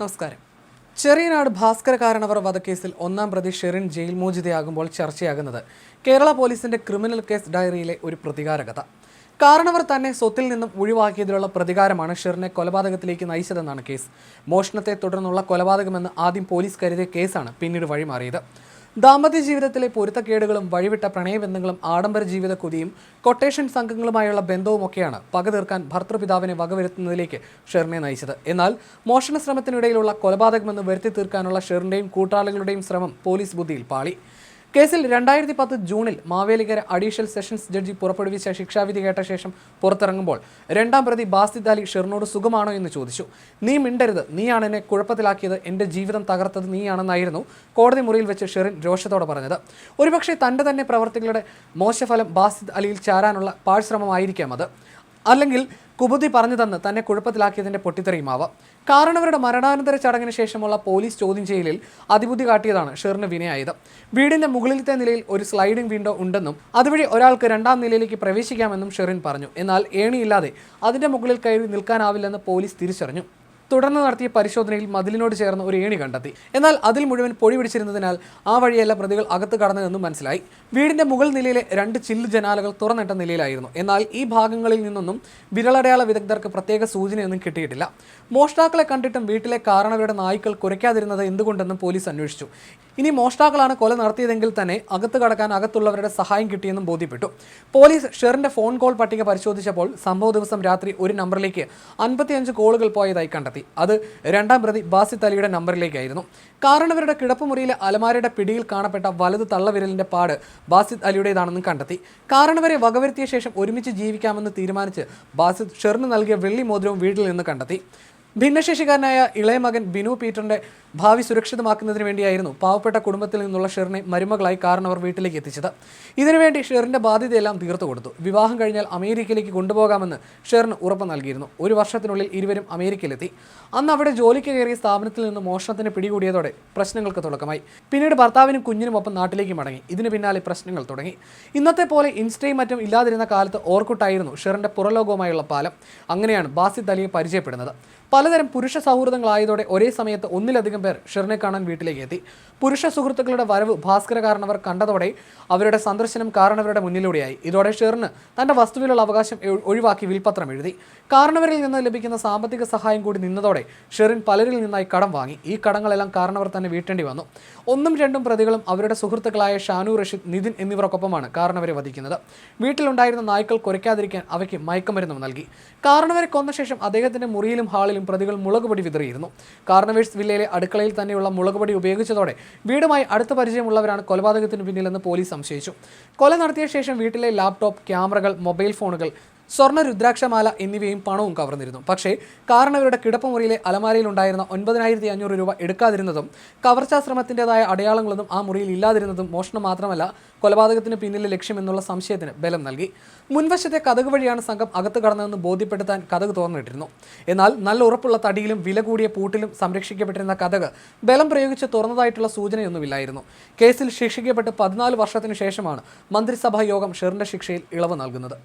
നമസ്കാരം. ചെറിയനാട് ഭാസ്കര കാരണവർ വധക്കേസിൽ ഒന്നാം പ്രതി ഷെറിൻ ജയിൽ മോചിതയാകുമ്പോൾ ചർച്ചയാകുന്നത് കേരള പോലീസിന്റെ ക്രിമിനൽ കേസ് ഡയറിയിലെ ഒരു പ്രതികാര കഥ കാരണവർ തന്നെ സ്വത്തിൽ നിന്നും ഒഴിവാക്കിയതിലുള്ള പ്രതികാരമാണ് ഷെറിനെ കൊലപാതകത്തിലേക്ക് നയിച്ചതെന്നാണ് കേസ്. മോഷണത്തെ തുടർന്നുള്ള കൊലപാതകമെന്ന് ആദ്യം പോലീസ് കരുതിയ കേസാണ് പിന്നീട് വഴിമാറിയത്. ദാമ്പത്യ ജീവിതത്തിലെ പൊരുത്തക്കേടുകളും വഴിവിട്ട പ്രണയബന്ധങ്ങളും ആഡംബര ജീവിത കൊതിയും കൊട്ടേഷൻ സംഘങ്ങളുമായുള്ള ബന്ധവുമൊക്കെയാണ് പക തീർക്കാൻ ഭർത്തൃപിതാവിനെ വകവരുത്തുന്നതിലേക്ക് ഷെറിനെ നയിച്ചത്. എന്നാൽ മോഷണ ശ്രമത്തിനിടയിലുള്ള കൊലപാതകമെന്ന് വരുത്തി തീർക്കാനുള്ള ഷെറിന്റെയും കൂട്ടാളികളുടെയും ശ്രമം പോലീസ് ബുദ്ധിയിൽ പാളി. കേസിൽ രണ്ടായിരത്തി പത്ത് ജൂണിൽ മാവേലിക്കര അഡീഷണൽ സെഷൻസ് ജഡ്ജി പുറപ്പെടുവിച്ച ശിക്ഷാവിധി കേട്ട ശേഷം പുറത്തിറങ്ങുമ്പോൾ രണ്ടാം പ്രതി ബാസിദ് അലി ഷെറിനോട് സുഖമാണോ എന്ന് ചോദിച്ചു. നീ മിണ്ടരുത്. നീയാണ് എന്നെ കുഴപ്പത്തിലാക്കിയത്. എന്റെ ജീവിതം തകർത്തത് നീയാണെന്നായിരുന്നു കോടതി മുറിയിൽ വെച്ച് ഷെറിൻ രോഷത്തോടെ പറഞ്ഞത്. ഒരുപക്ഷെ തന്റെ തന്നെ പ്രവർത്തികളുടെ മോശഫലം ബാസിദ് അലിയിൽ ചാരാനുള്ള പാഴ്ശ്രമമായിരിക്കാം അത്. അല്ലെങ്കിൽ കുബുദ്ധി പറഞ്ഞു തന്ന് തന്നെ കുഴപ്പത്തിലാക്കിയതിന്റെ പൊട്ടിത്തെറിയുമാവാം. കാരണവരുടെ മരണാനന്തര ചടങ്ങിന് ശേഷമുള്ള പോലീസ് ചോദ്യം ചെയ്യലിൽ അതിബുദ്ധി കാട്ടിയതാണ് ഷെറിന് വിനയായത്. വീടിന്റെ മുകളിലത്തെ നിലയിൽ ഒരു സ്ലൈഡിംഗ് വിൻഡോ ഉണ്ടെന്നും അതുവഴി ഒരാൾക്ക് രണ്ടാം നിലയിലേക്ക് പ്രവേശിക്കാമെന്നും ഷെറിൻ പറഞ്ഞു. എന്നാൽ ഏണിയില്ലാതെ അതിന്റെ മുകളിൽ കയറി നിൽക്കാനാവില്ലെന്ന് പോലീസ് തിരിച്ചറിഞ്ഞു. തുടർന്ന് നടത്തിയ പരിശോധനയിൽ മതിലിനോട് ചേർന്ന് ഒരു ഏണി കണ്ടെത്തി. എന്നാൽ അതിൽ മുഴുവൻ പൊടി പിടിച്ചിരുന്നതിനാൽ ആ വഴിയല്ല പ്രതികൾ അകത്ത് കടന്നതെന്നും മനസ്സിലായി. വീടിന്റെ മുകൾ നിലയിലെ രണ്ട് ചില്ല് ജനാലകൾ തുറന്നിട്ട നിലയിലായിരുന്നു. എന്നാൽ ഈ ഭാഗങ്ങളിൽ നിന്നൊന്നും വിരളടയാള വിദഗ്ധർക്ക് പ്രത്യേക സൂചനയൊന്നും കിട്ടിയിട്ടില്ല. മോഷ്ടാക്കളെ കണ്ടിട്ടും വീട്ടിലെ കാരണവരുടെ നായ്ക്കൾ കുരയ്ക്കാതിരുന്നത് എന്തുകൊണ്ടെന്നും പോലീസ് അന്വേഷിച്ചു. ഇനി മോഷ്ടാക്കളാണ് കൊല നടത്തിയതെങ്കിൽ തന്നെ അകത്ത് കടക്കാൻ അകത്തുള്ളവരുടെ സഹായം കിട്ടിയെന്നും ബോധ്യപ്പെട്ടു. പോലീസ് ഷെറിന്റെ ഫോൺ കോൾ പട്ടിക പരിശോധിച്ചപ്പോൾ സംഭവ ദിവസം രാത്രി ഒരു നമ്പറിലേക്ക് അൻപത്തിയഞ്ച് കോളുകൾ പോയതായി കണ്ടെത്തി. അത് രണ്ടാം പ്രതി ബാസിത് അലിയുടെ നമ്പറിലേക്കായിരുന്നു. കാരണവരുടെ കിടപ്പുമുറിയിലെ അലമാരയുടെ പിടിയിൽ കാണപ്പെട്ട വലത് തള്ളവിരലിന്റെ പാട് ബാസിത് അലിയുടേതാണെന്നും കണ്ടെത്തി. കാരണവരെ വകവരുത്തിയ ശേഷം ഒരുമിച്ച് ജീവിക്കാമെന്ന് തീരുമാനിച്ച് ബാസിത് ഷെറിന് നൽകിയ വെള്ളി മോതിരവും വീട്ടിൽ നിന്ന് കണ്ടെത്തി. ഭിന്നശേഷിക്കാരനായ ഇളയ മകൻ ബിനു പീറ്ററിന്റെ ഭാവി സുരക്ഷിതമാക്കുന്നതിന് വേണ്ടിയായിരുന്നു പാവപ്പെട്ട കുടുംബത്തിൽ നിന്നുള്ള ഷെറിനെ മരുമകളായി കാരണവർ വീട്ടിലേക്ക് എത്തിച്ചത്. ഇതിനുവേണ്ടി ഷെറിന്റെ ബാധ്യതയെല്ലാം തീർത്തു കൊടുത്തു. വിവാഹം കഴിഞ്ഞാൽ അമേരിക്കയിലേക്ക് കൊണ്ടുപോകാമെന്ന് ഷെറിന് ഉറപ്പ് നൽകിയിരുന്നു. ഒരു വർഷത്തിനുള്ളിൽ ഇരുവരും അമേരിക്കയിലെത്തി. അന്ന് അവിടെ ജോലിക്ക് കയറിയ സ്ഥാപനത്തിൽ നിന്ന് മോഷണത്തിന് പിടികൂടിയതോടെ പ്രശ്നങ്ങൾക്ക് തുടക്കമായി. പിന്നീട് ഭർത്താവിനും കുഞ്ഞിനുമൊപ്പം നാട്ടിലേക്ക് മടങ്ങി. ഇതിന് പിന്നാലെ പ്രശ്നങ്ങൾ തുടങ്ങി. ഇന്നത്തെ പോലെ ഇൻസ്റ്റയും മറ്റും ഇല്ലാതിരുന്ന കാലത്ത് ഓർക്കുട്ടായിരുന്നു ഷെറിന്റെ പുറലോകവുമായുള്ള പാലം. അങ്ങനെയാണ് ബാസിദ് അലിയെ പരിചയപ്പെടുന്നത്. പലതരം പുരുഷ സൗഹൃദങ്ങളായതോടെ ഒരേ സമയത്ത് ഒന്നിലധികം പേർ ഷിറിനെ കാണാൻ വീട്ടിലേക്ക് എത്തി പുരുഷ സുഹൃത്തുക്കളുടെ വരവ് ഭാസ്കര കാരണവർ കണ്ടതോടെ അവരുടെ സന്ദർശനം കാരണവരുടെ മുന്നിലൂടെയായി. ഇതോടെ ഷിറിന് തന്റെ വസ്തുവിലുള്ള അവകാശം ഒഴിവാക്കി വിൽപത്രം എഴുതി. കാരണവരിൽ നിന്ന് ലഭിക്കുന്ന സാമ്പത്തിക സഹായം കൂടി നിന്നതോടെ ഷെറിൻ പലരിൽ നിന്നായി കടം വാങ്ങി. ഈ കടങ്ങളെല്ലാം കാരണവർ തന്നെ വീട്ടേണ്ടി വന്നു. ഒന്നും രണ്ടും പ്രതികളും അവരുടെ സുഹൃത്തുക്കളായ ഷാനു റഷീദ് നിതിൻ എന്നിവർക്കൊപ്പമാണ് കാരണവരെ വധിക്കുന്നത്. വീട്ടിലുണ്ടായിരുന്ന നായ്ക്കൾ കുരയ്ക്കാതിരിക്കാൻ അവയ്ക്ക് മയക്കുമരുന്നും നൽകി. കാരണവരെ കൊന്ന ശേഷം അദ്ദേഹത്തിന്റെ മുറിയിലും ഹാളിലും പ്രതികൾ മുളകുപൊടി വിതറിയിരുന്നു. കാർണവേഴ്സ് വില്ലയിലെ അടുക്കളയിൽ തന്നെയുള്ള മുളകുപൊടി ഉപയോഗിച്ചതോടെ വീടുമായി അടുത്ത പരിചയമുള്ളവരാണ് കൊലപാതകത്തിന് പിന്നിലെന്ന് പോലീസ് സംശയിച്ചു. കൊല നടത്തിയ ശേഷം വീട്ടിലെ ലാപ്ടോപ്പ് ക്യാമറകൾ മൊബൈൽ ഫോണുകൾ സ്വർണ രുദ്രാക്ഷമാല എന്നിവയും പണവും കവർന്നിരുന്നു. പക്ഷേ കാരണവരുടെ കിടപ്പുമുറിയിലെ അലമാരയിൽ ഉണ്ടായിരുന്ന ഒൻപതിനായിരത്തി അഞ്ഞൂറ് രൂപ എടുക്കാതിരുന്നതും കവർച്ചാ ശ്രമത്തിന്റെതായ അടയാളങ്ങളൊന്നും ആ മുറിയിൽ ഇല്ലാതിരുന്നതും മോഷണം മാത്രമല്ല കൊലപാതകത്തിന് പിന്നിലെ ലക്ഷ്യമെന്നുള്ള സംശയത്തിന് ബലം നൽകി. മുൻവശത്തെ കഥക് വഴിയാണ് സംഘം അകത്ത് കടന്നതെന്ന് ബോധ്യപ്പെടുത്താൻ കഥക് തുറന്നിട്ടിരുന്നു. എന്നാൽ നല്ല ഉറപ്പുള്ള തടിയിലും വില കൂടിയ പൂട്ടിലും സംരക്ഷിക്കപ്പെട്ടിരുന്ന കഥക് ബലം പ്രയോഗിച്ച് തുറന്നതായിട്ടുള്ള സൂചനയൊന്നുമില്ലായിരുന്നു. കേസിൽ ശിക്ഷിക്കപ്പെട്ട് പതിനാല് വർഷത്തിനു ശേഷമാണ് മന്ത്രിസഭാ യോഗം ഷെറിന്റെ ശിക്ഷയിൽ ഇളവ് നൽകുന്നത്.